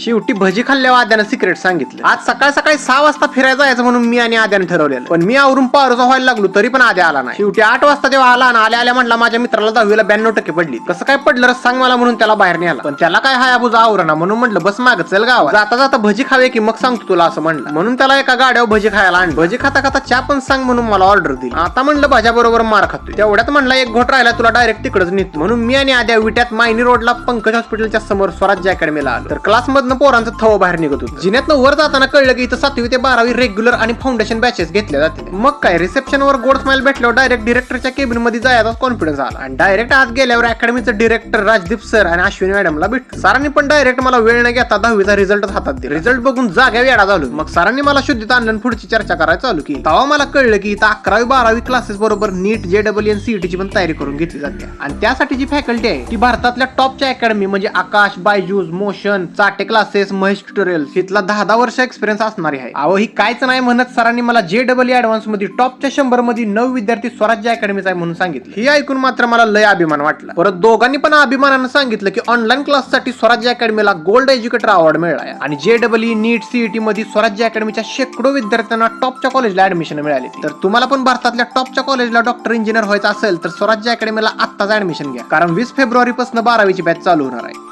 शेवटी भजी खाल्ल्यावर आद्यानं सिक्रेट सांगितलं. आज सकाळ सकाळी सहा वाजता फिरायला जायचं म्हणून मी आणि आद्यानं ठरवलेलं. पण मी आवरून पावरचा व्हायला लागलो तरी पण आद्या आला नाही. शेवटी आठ वाजता जेव्हा आला ना आल्या आल्या म्हटला माझ्या मित्राला दहावीला ब्याण्णव टक्के पडली. कसं काय पडलं सांग मला म्हणून त्याला बाहेर नेला. पण त्याला काय हाय अबुजा आवरणा म्हणून म्हटलं बस माग चल गाव जाता जाता भजी खावे की मग सांगतो तुला असं म्हणलं. म्हणून त्याला एका गाड्यावर भजी खायला आणि भजी खाता खाता चहा पण सांग म्हणून मला ऑर्डर दिली. आता म्हणलं भाज्या बरोबर मार खातोय. तेवढ्यात म्हणला एक घोट राहिला तुला डायरेक्ट तिकडच नेतो. म्हणून मी आणि आद्या विट्यात मायनी रोडला पंकज हॉस्पिटलच्या समोर स्वराज्य अकॅडमीला आलो. तर क्लास मधनं पोरांचं थव बाहेर निघत होतं. जिन्यातनं वर जाताना कळलं की इथं सातवी ते बारावी रेग्युलर आणि फाउंडेशन बॅचेस घेतल्या जाते मग काय रिसेप्शन वर गोड स्माइल भेटल्यावर डायरेक्ट डिरेक्टरच्या केबिनमध्ये जायचा कॉन्फिडन्स आला. आणि डायरेक्ट आज गेल्यावर अकॅडमीचं डिरेक्टर राजदीप सर आणि अश्विनी मॅडमला भेट सरांनी पण डायरेक्ट मला वेळ न घेता दहावीचा रिझल्ट हातात दिला. रिझल्ट बघून जाग्या वेळा झालो. मग सरांनी मला शुद्धीत आणलं पुढची चर्चा करायला चालू की तेव्हा मला कळलं की इथं अकरावी बारावी क्लासेस बरोबर नीट जे डबल एन सीईटीची पण तयारी करून घेतली जाते. आणि त्यासाठी जी फॅकल्टी आहे ती भारतातल्या टॉपच्या अकॅडमी म्हणजे Aakash Byju's motion Chate class classes Mahesh tutorial इथला दहा दहा वर्ष एक्सपिरियन्स असणारी आहे. अहो ही कायच नाही म्हणत सरांनी मला जे डबल ऍडव्हान्समध्ये टॉपच्या शंभरमध्ये नऊ विद्यार्थी स्वराज्य अकॅडमीचा आहे म्हणून सांगितलं. हे ऐकून मात्र मला लय अभिमान वाटला. परत दोघांनी पण अभिमानानं सांगितलं की ऑनलाईन क्लाससाठी स्वराज्य अकॅडमीला गोल्ड एज्युकेटर अवॉर्ड मिळाला. आणि जे डबल नीट सीईटी मध्ये स्वराज्य अकॅडमीच्या शेकडो विद्यार्थ्यांना टॉपच्या कॉलेजला ऍडमिशन मिळाली तर तुम्हाला पण भारतातल्या टॉपच्या कॉलेजला डॉक्टर इंजिनियर व्हायचं असेल तर स्वराज्य अकॅडमीला आत्ताच ऍडमिशन घ्या. कारण वीस फेब्रुवारी पासून बारावीची बॅच चालू होणार आहे.